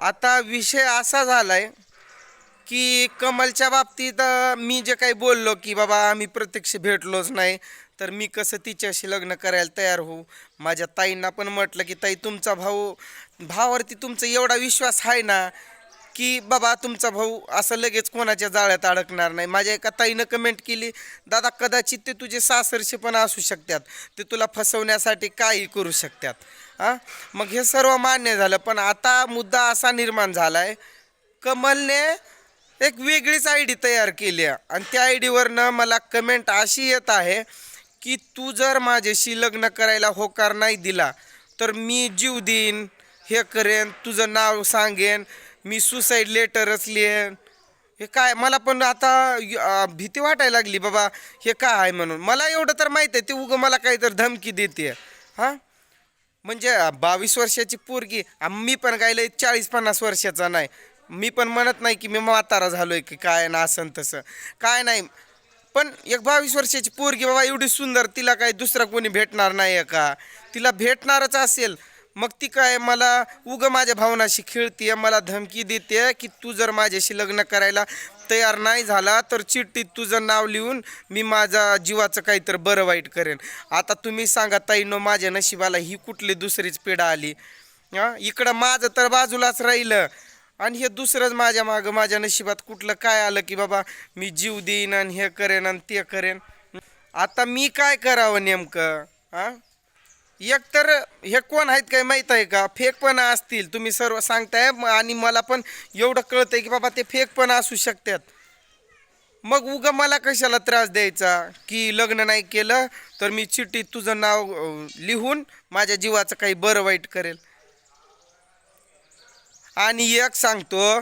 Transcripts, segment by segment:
आता विषय असा झालाय की कमलच्या बाबतीत मी जे काही बोललो की बाबा आम्ही प्रत्यक्ष भेटलोच नाही तर मी कसं तिच्याशी लग्न करायला तयार होऊ? माझ्या ताईंना पण म्हटलं की ताई तुमचा भाऊ भावावरती तुमचा एवढा विश्वास आहे ना की बाबा तुमचा भाऊ असं लगेच कोणाच्या जाळ्यात अडकणार नाही? माझ्या एका ताईनं कमेंट केली दादा कदाचित ते तुझे सासरशे पण असू शकतात. ते तुला फसवण्यासाठी काही करू शकतात. हां? मग हे सर्व मान्य झालं पण आता मुद्दा असा निर्माण झाला आहे कमलने एक वेगळीच आय डी तयार केली आहे. आणि त्या आय डीवरनं मला कमेंट अशी येत आहे की तू जर माझ्याशी लग्न करायला होकार नाही दिला तर मी जीव देईन हे करेन तुझं नाव सांगेन मी सुसाईड लेटरच लिहेन. हे काय? मला पण आता भीती वाटायला लागली बाबा हे काय आहे म्हणून? मला एवढं तर माहीत आहे ते उगं मला काहीतरी धमकी देते हां? म्हणजे बावीस वर्षाची पोरगी मी पण काय चाळीस पन्नास वर्षाचा नाही. मी पण म्हणत नाही की मी म्हातारा झालोय की काय ना असं तसं. काय नाही. पण एक बावीस वर्षाची पोरगी बाबा एवढी सुंदर तिला काय दुसरा कोणी भेटणार नाही आहे का? तिला भेटणारच असेल. मग ती काय मला उगं माझ्या भावनाशी खेळते मला धमकी देते की तू जर माझ्याशी लग्न करायला तयार नाही झाला तर चिठ्ठीत तुझं नाव लिहून मी माझा जीवाचं काहीतरी बरं वाईट करेन. आता तुम्ही सांगा ताईनो माझ्या नशिबाला ही कुठली दुसरीच पिढा आली? हां इकडं माझं तर बाजूलाच राहिलं. आणि हे दुसरंच माझ्या मागं माझ्या नशिबात कुठलं काय आलं की बाबा मी जीव देईन आणि हे करेन आणि ते करेन? आता मी काय करावं नेमकं? हां? एक तर हे कोण आहेत काय माहीत आहे का? फेक पण असतील तुम्ही सर्व सांगताय आणि मला पण एवढं कळतंय की बाबा ते फेक पण असू शकतात. मग उगा मला कशाला त्रास द्यायचा? की लग्न नाही केलं तर मी चिठ्ठीत तुझं नाव लिहून माझ्या जीवाचं काही बरं वाईट करेल. आणि एक सांगतो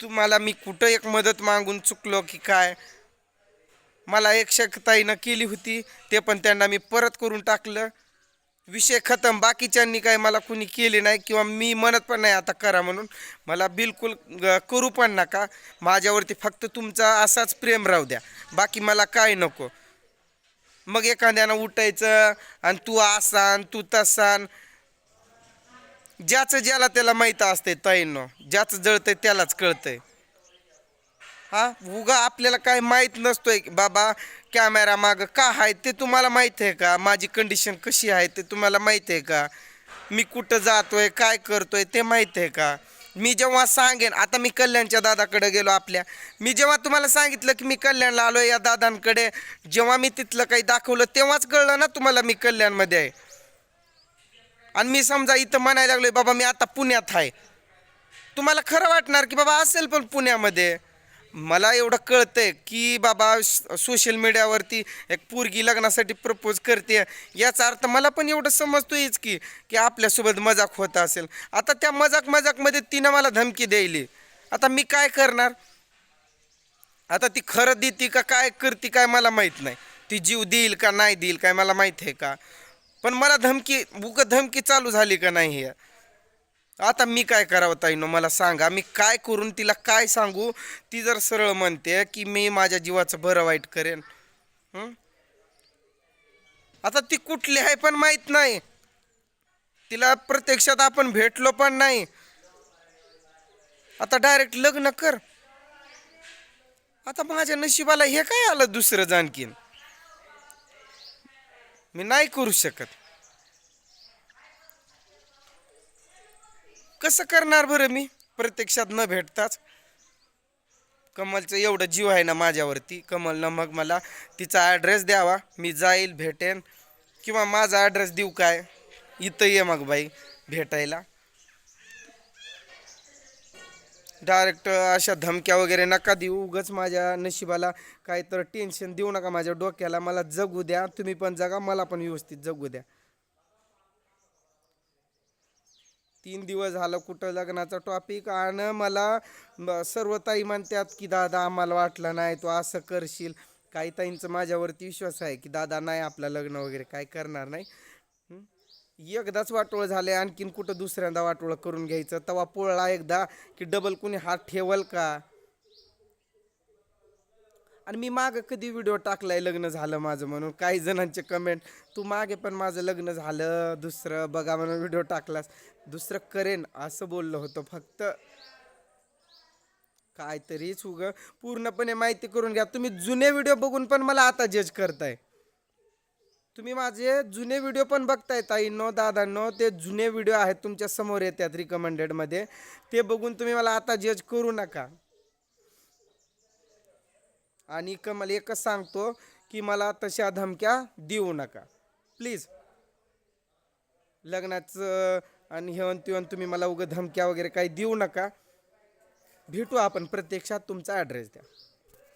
तुम्हाला मी कुठं एक मदत मागून चुकलो की काय? मला एक शक्यताईनं केली होती ते पण त्यांना मी परत करून टाकलं. विषय खतम बाकीच्यांनी काय मला कुणी केले नाही किंवा मी म्हणत पण नाही आता करा म्हणून मला बिलकुल करू पण नका. माझ्यावरती फक्त तुमचा असाच प्रेम राहू द्या. बाकी मला काय नको. मग एखाद्यानं उठायचं आणि तू आसान तू तसान. ज्याचं ज्याला त्याला माहीत असते ताईनं ज्याचं जळतंय त्यालाच कळतंय. हा उगा आपल्याला काय माहीत नसतोय बाबा कॅमेरा मागं का आहे ते तुम्हाला माहीत आहे का? माझी कंडिशन कशी आहे ते तुम्हाला माहीत आहे का? मी कुठं जातोय काय करतोय ते माहीत आहे का? मी जेव्हा सांगेन आता मी कल्याणच्या दादाकडे गेलो आपल्या. मी जेव्हा तुम्हाला सांगितलं की मी कल्याणला आलो या दादांकडे जेव्हा मी तिथलं काही दाखवलं तेव्हाच कळलं ना तुम्हाला मी कल्याणमध्ये आहे. आणि मी समजा इथं म्हणायला लागलोय बाबा मी आता पुण्यात आहे. तुम्हाला खरं वाटणार की बाबा असेल पण पुण्यामध्ये. मला एवढं कळतंय की बाबा सोशल मीडियावरती एक पोरगी लग्नासाठी प्रपोज करते. याचा अर्थ मला पण एवढं समजतोयच की की आपल्यासोबत मजाक होत असेल. आता त्या मजाक मजाकमध्ये तिनं मला धमकी द्यायली. आता मी काय करणार? आता ती खरं देते का काय करते काय मला माहीत नाही. ती जीव देईल का नाही देईल काय मला माहीत आहे का? पण मला धमकी उग धमकी चालू झाली का नाही हे? आता मी काय करावं ताईनो? मला सांगा मी काय करून तिला काय सांगू? ती जर सरळ म्हणते की मी माझ्या जीवाचं बरं वाईट करेन. आता ती कुठली आहे पण माहीत नाही. तिला प्रत्यक्षात आपण भेटलो पण नाही. आता डायरेक्ट लग्न कर. आता माझ्या नशिबाला हे काय आलं दुसरं जाणकीन? मी नाही करू शकत. कसं करणार बरं मी? प्रत्यक्षात न भेटताच. कमलचं एवढं जीव आहे ना माझ्यावरती. कमलनं मग मला तिचा ॲड्रेस द्यावा. मी जाईल भेटेन. किंवा माझा ॲड्रेस देऊ काय? इथं ये मग बाई भेटायला. डायरेक्ट अशा धमक्या वगैरे नका देऊ. उगच माझ्या नशिबाला काही तर टेन्शन देऊ नका माझ्या डोक्याला. मला जगू द्या. तुम्ही पण जगा मला पण व्यवस्थित जगू द्या. तीन दिवस झालं कुठं लग्नाचा टॉपिक आणि मला सर्व ताई म्हणतात की दादा आम्हाला वाटलं नाही तू असं करशील. काही ताईंचं माझ्यावरती विश्वास आहे की दादा नाही आपलं लग्न वगैरे काय करणार नाही. एकदाच वाटोळ झाले आणखीन कुठं दुसऱ्यांदा वाटोळ करून घ्यायचं. तवा पोळला एकदा की डबल कुणी हात ठेवल का? आणि मी मागं कधी व्हिडिओ टाकलाय लग्न झालं माझं म्हणून. काही जणांचे कमेंट तू मागे पण माझं लग्न झालं दुसरं बघा म्हणून व्हिडिओ टाकलास. दुसरं करेन असं बोललो होतं फक्त. काहीतरीच उग पूर्णपणे माहिती करून घ्या. तुम्ही जुने व्हिडिओ बघून पण मला आता जज करताय. तुम्ही माझे जुने व्हिडिओ पण बघताय ताई नो दादा नो ते जुने व्हिडिओ आहेत तुमच्यासमोर येतात रिकमेंडेडमध्ये ते बघून तुम्ही मला आता जज करू नका. आणि कमल एकच सांगतो की मला तशा धमक्या देऊ नका. प्लीज लग्नाचं आणि हेवन तिवन तुम्ही मला उगं धमक्या वगैरे काही देऊ नका. भेटू आपण प्रत्यक्षात तुमचा ॲड्रेस द्या.